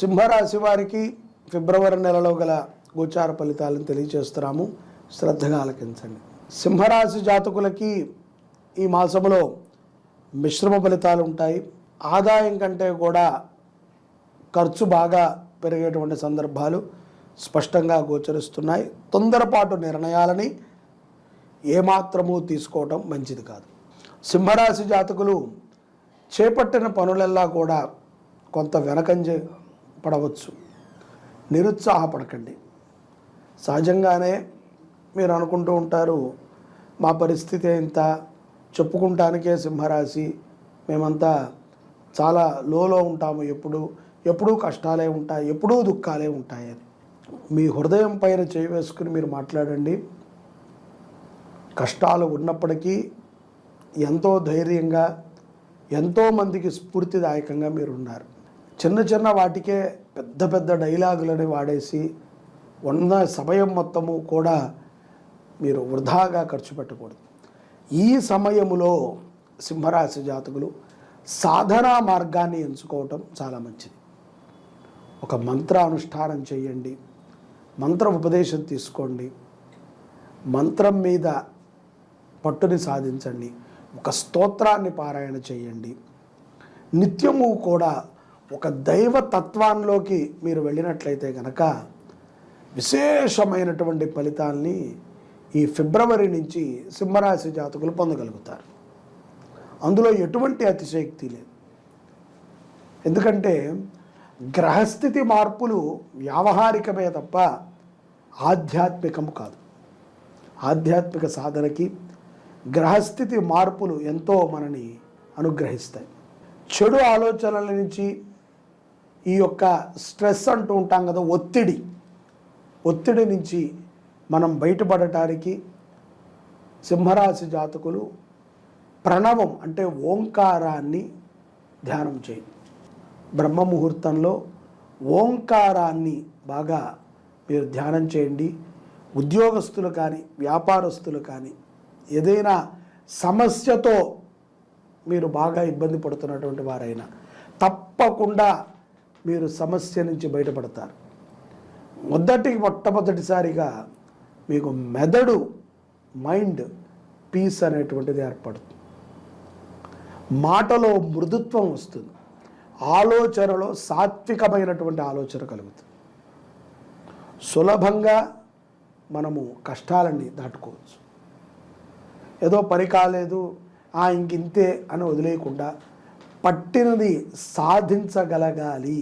సింహరాశి వారికి ఫిబ్రవరి నెలలో గల గోచార ఫలితాలను తెలియజేస్తున్నాము. శ్రద్ధగా ఆలకించండి. సింహరాశి జాతకులకి ఈ మాసంలో మిశ్రమ ఫలితాలు ఉంటాయి. ఆదాయం కంటే కూడా ఖర్చు బాగా పెరిగేటువంటి సందర్భాలు స్పష్టంగా గోచరిస్తున్నాయి. తొందరపాటు నిర్ణయాలని ఏమాత్రము తీసుకోవడం మంచిది కాదు. సింహరాశి జాతకులు చేపట్టిన పనులల్లా కూడా కొంత వెనకంజ పడవచ్చు. నిరుత్సాహపడకండి. సహజంగానే మీరు అనుకుంటూ ఉంటారు మా పరిస్థితి ఇంత చెప్పుకుంటానికే సింహరాశి మేమంతా చాలా లోలో ఉంటాము ఎప్పుడు ఎప్పుడూ కష్టాలే ఉంటాయి ఎప్పుడూ దుఃఖాలే ఉంటాయని మీ హృదయం పైన చేయి వేసుకుని మీరు మాట్లాడండి. కష్టాలు ఉన్నప్పటికీ ఎంతో ధైర్యంగా ఎంతోమందికి స్ఫూర్తిదాయకంగా మీరు ఉన్నారు చిన్న చిన్న వాటికే పెద్ద పెద్ద డైలాగులని వాడేసి ఉన్న సమయం మొత్తము కూడా మీరు వృధాగా ఖర్చు పెట్టకూడదు. ఈ సమయములో సింహరాశి జాతకులు సాధనా మార్గాన్ని ఎంచుకోవటం చాలా మంచిది. ఒక మంత్ర అనుష్ఠానం చేయండి. మంత్ర ఉపదేశం తీసుకోండి. మంత్రం మీద పట్టుని సాధించండి. ఒక స్తోత్రాన్ని పారాయణ చేయండి. నిత్యము కూడా ఒక దైవ తత్వాల్లోకి మీరు వెళ్ళినట్లయితే కనుక విశేషమైనటువంటి ఫలితాల్ని ఈ ఫిబ్రవరి నుంచి సింహరాశి జాతకులు పొందగలుగుతారు. అందులో ఎటువంటి అతిశయక్తి లేదు. ఎందుకంటే గ్రహస్థితి మార్పులు వ్యావహారికమే తప్ప ఆధ్యాత్మికం కాదు. ఆధ్యాత్మిక సాధనకి గ్రహస్థితి మార్పులు ఎంతో మనని అనుగ్రహిస్తాయి. చెడు ఆలోచనల నుంచి ఈ యొక్క స్ట్రెస్ అంటూ ఉంటాం కదా ఒత్తిడి. ఒత్తిడి నుంచి మనం బయటపడటానికి సింహరాశి జాతకులు ప్రణవం అంటే ఓంకారాన్ని ధ్యానం చేయి. బ్రహ్మ ముహూర్తంలో ఓంకారాన్ని బాగా మీరు ధ్యానం చేయండి. ఉద్యోగస్తులు కానీ వ్యాపారస్తులు కానీ ఏదైనా సమస్యతో మీరు బాగా ఇబ్బంది పడుతున్నటువంటి వారైనా తప్పకుండా మీరు సమస్య నుంచి బయటపడతారు. మొదటి మొట్టమొదటిసారిగా మీకు మెదడు మైండ్ పీస్ అనేటువంటిది ఏర్పడుతుంది. మాటలో మృదుత్వం వస్తుంది. ఆలోచనలో సాత్వికమైనటువంటి ఆలోచన కలుగుతుంది. సులభంగా మనము కష్టాలని దాటుకోవచ్చు. ఏదో పని కాలేదు ఇంకింతే అని వదిలేయకుండా పట్టినది సాధించగలగాలి.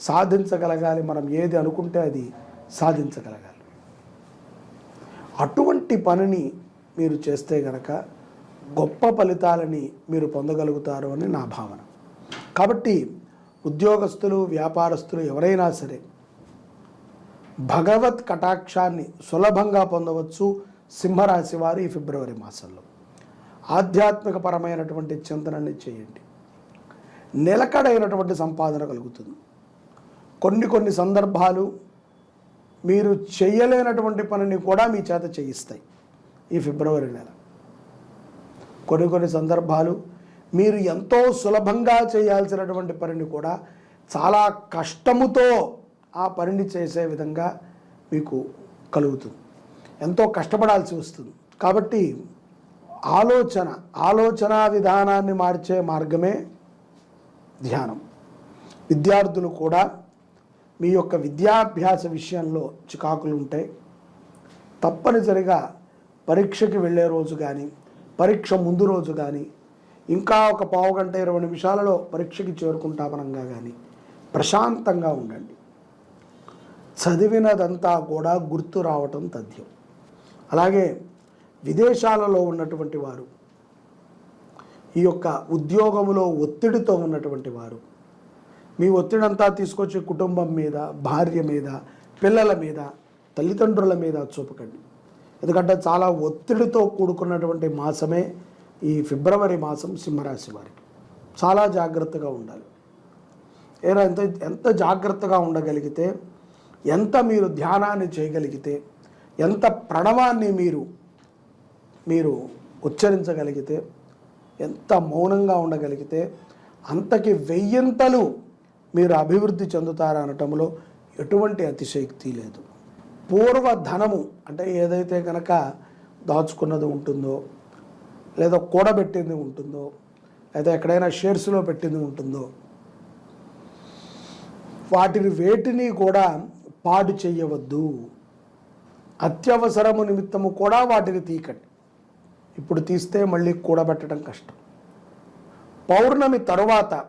సాధించగలగాలి మనం ఏది అనుకుంటే అది సాధించగలగాలి. అటువంటి పనిని మీరు చేస్తే గనక గొప్ప ఫలితాలని మీరు పొందగలుగుతారు అని నా భావన. కాబట్టి ఉద్యోగస్తులు వ్యాపారస్తులు ఎవరైనా సరే భగవత్ కటాక్షాన్ని సులభంగా పొందవచ్చు సింహరాశి వారు ఈ ఫిబ్రవరి మాసంలో. ఆధ్యాత్మిక పరమైనటువంటి చింతనని చేయండి. నిలకడైనటువంటి సంపాదన కలుగుతుంది. కొన్ని కొన్ని సందర్భాలు మీరు చేయలేనటువంటి పనిని కూడా మీ చేత చేయిస్తాయి ఈ ఫిబ్రవరి నెల. కొన్ని కొన్ని సందర్భాలు మీరు ఎంతో సులభంగా చేయాల్సినటువంటి పనిని కూడా చాలా కష్టముతో ఆ పనిని చేసే విధంగా మీకు కలుగుతుంది. ఎంతో కష్టపడాల్సి వస్తుంది. కాబట్టి ఆలోచన ఆలోచన విధానాన్ని మార్చే మార్గమే ధ్యానం. విద్యార్థులు కూడా మీ యొక్క విద్యాభ్యాస విషయంలో చికాకులు ఉంటాయి తప్పనిసరిగా పరీక్షకి వెళ్ళే రోజు కానీ పరీక్ష ముందు రోజు కానీ ఇంకా ఒక పావు గంట ఇరవై నిమిషాలలో పరీక్షకి చేరుకుంటామనంగా కానీ ప్రశాంతంగా ఉండండి. చదివినదంతా కూడా గుర్తు రావటం తథ్యం. అలాగే విదేశాలలో ఉన్నటువంటి వారు ఈ యొక్క ఉద్యోగంలో ఒత్తిడితో ఉన్నటువంటి వారు. మీ ఒత్తిడంతా తీసుకొచ్చి కుటుంబం మీద భార్య మీద పిల్లల మీద తల్లిదండ్రుల మీద చూపకండి. ఎందుకంటే చాలా ఒత్తిడితో కూడుకున్నటువంటి మాసమే ఈ ఫిబ్రవరి మాసం సింహరాశి వారికి. చాలా జాగ్రత్తగా ఉండాలి. ఏరా ఎంత ఎంత జాగ్రత్తగా ఉండగలిగితే ఎంత మీరు ధ్యానాన్ని చేయగలిగితే ఎంత ప్రణవాన్ని మీరు మీరు ఉచ్చరించగలిగితే ఎంత మౌనంగా ఉండగలిగితే అంతకి వెయ్యింతలు మీరు అభివృద్ధి చెందుతారనటంలో ఎటువంటి అతిశయక్తి లేదు. పూర్వ ధనము అంటే ఏదైతే కనుక దాచుకున్నది ఉంటుందో లేదా కూడబెట్టింది ఉంటుందో లేదా ఎక్కడైనా షేర్స్లో పెట్టింది ఉంటుందో వాటిని వేటిని కూడా పాడు చేయవద్దు. అత్యవసరము నిమిత్తము కూడా వాటిని తీకండి ఇప్పుడు తీస్తే మళ్ళీ కూడబెట్టడం కష్టం. పౌర్ణమి తరువాత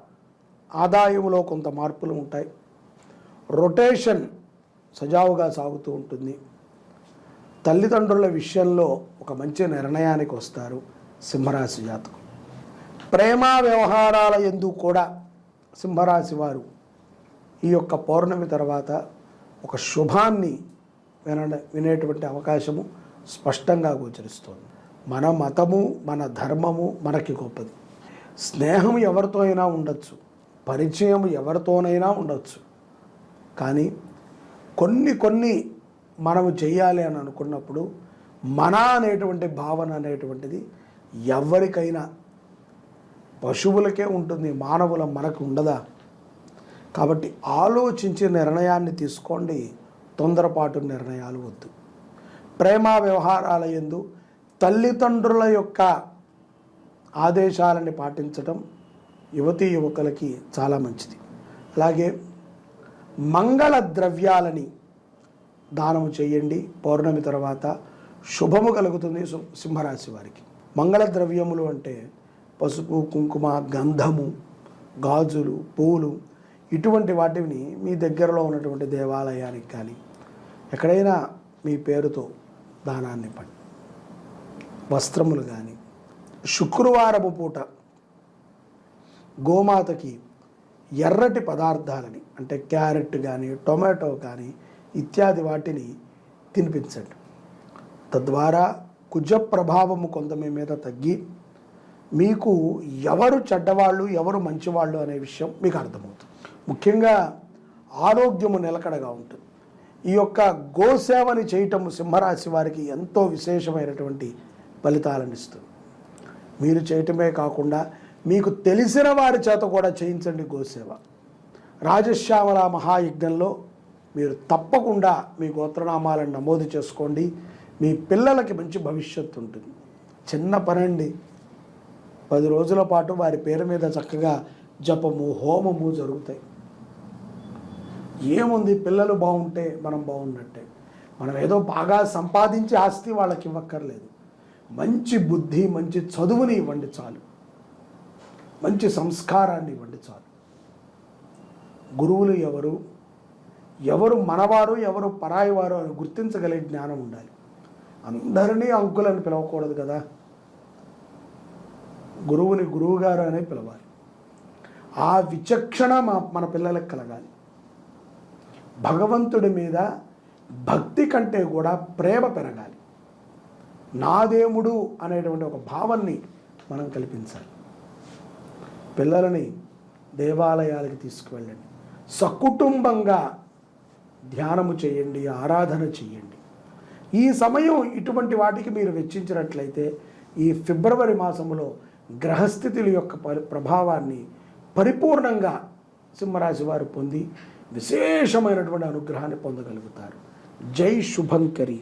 ఆదాయంలో కొంత మార్పులు ఉంటాయి. రొటేషన్ సజావుగా సాగుతూ ఉంటుంది. తల్లిదండ్రుల విషయంలో ఒక మంచి నిర్ణయానికి వస్తారు సింహరాశి జాతకం. ప్రేమ వ్యవహారాల ఎందు కూడా సింహరాశి వారు ఈ యొక్క పౌర్ణమి తర్వాత ఒక శుభాన్ని విన వినేటువంటి అవకాశము స్పష్టంగా గోచరిస్తోంది. మన మతము మన ధర్మము మనకి గొప్పది. స్నేహం ఎవరితో అయినా ఉండొచ్చు. పరిచయం ఎవరితోనైనా ఉండొచ్చు. కానీ కొన్ని కొన్ని మనము చేయాలి అని అనుకున్నప్పుడు మన అనేటువంటి భావన అనేటువంటిది ఎవరికైనా పశువులకే ఉంటుంది మానవుల మనకు ఉండదా? కాబట్టి ఆలోచించి నిర్ణయాన్ని తీసుకోండి. తొందరపాటు నిర్ణయాలు వద్దు. ప్రేమ వ్యవహారాల ఎందు తల్లిదండ్రుల యొక్క ఆదేశాలని పాటించడం యువతీ యువకులకి చాలా మంచిది. అలాగే మంగళ ద్రవ్యాలని దానము చేయండి. పౌర్ణమి తర్వాత శుభము కలుగుతుంది సు- సింహరాశి వారికి. మంగళ ద్రవ్యములు అంటే పసుపు కుంకుమ గంధము గాజులు పూలు ఇటువంటి వాటిని మీ దగ్గరలో ఉన్నటువంటి దేవాలయానికి కానీ ఎక్కడైనా మీ పేరుతో దానాన్ని పండి వస్త్రములు కానీ శుక్రవారము పూట గోమాతకి ఎర్రటి పదార్థాలని అంటే క్యారెట్ కానీ టొమాటో కానీ ఇత్యాది వాటిని తినిపించండి. తద్వారా కుజ ప్రభావము కొంత మీ మీద తగ్గి మీకు ఎవరు చెడ్డవాళ్ళు ఎవరు మంచివాళ్ళు అనే విషయం మీకు అర్థమవుతుంది. ముఖ్యంగా ఆరోగ్యము నిలకడగా ఉంటుంది. ఈ యొక్క గోసేవని చేయటము సింహరాశి వారికి ఎంతో విశేషమైనటువంటి ఫలితాలను ఇస్తుంది మీరు చేయటమే కాకుండా మీకు తెలిసిన వారి చేత కూడా చేయించండి గోసేవ. రాజశ్యామల మహాయజ్ఞంలో మీరు తప్పకుండా మీ గోత్రనామాలను నమోదు చేసుకోండి. మీ పిల్లలకి మంచి భవిష్యత్తు ఉంటుంది. చిన్న పనండి. పది రోజుల పాటు వారి పేరు మీద చక్కగా జపము హోమము జరుగుతాయి. ఏముంది? పిల్లలు బాగుంటే మనం బాగున్నట్టే. మనం ఏదో బాగా సంపాదించి ఆస్తి వాళ్ళకి ఇవ్వక్కర్లేదు. మంచి బుద్ధి మంచి చదువుని ఇవ్వండి చాలు. మంచి సంస్కారాన్ని ఇవ్వండి చాలు. గురువులు ఎవరు? ఎవరు మనవారు ఎవరు పరాయివారు అని గుర్తించగలిగే జ్ఞానం ఉండాలి. అందరినీ అంకులని పిలవకూడదు కదా. గురువుని గురువుగారు అనే పిలవాలి. ఆ విచక్షణ మా మన పిల్లలకు కలగాలి. భగవంతుడి మీద భక్తి కంటే కూడా ప్రేమ పెరగాలి. నా దేవుడు అనేటువంటి ఒక భావాన్ని మనం కల్పించాలి. పిల్లలని దేవాలయాలకు తీసుకువెళ్ళండి. సకుటుంబంగా ధ్యానము చేయండి ఆరాధన చేయండి. ఈ సమయం ఇటువంటి వాటికి మీరు వెచ్చించినట్లయితే ఈ ఫిబ్రవరి మాసంలో గ్రహస్థితుల యొక్క ప్రభావాన్ని పరిపూర్ణంగా సింహరాశి వారు పొంది విశేషమైనటువంటి అనుగ్రహాన్ని పొందగలుగుతారు. జై శుభంకరి.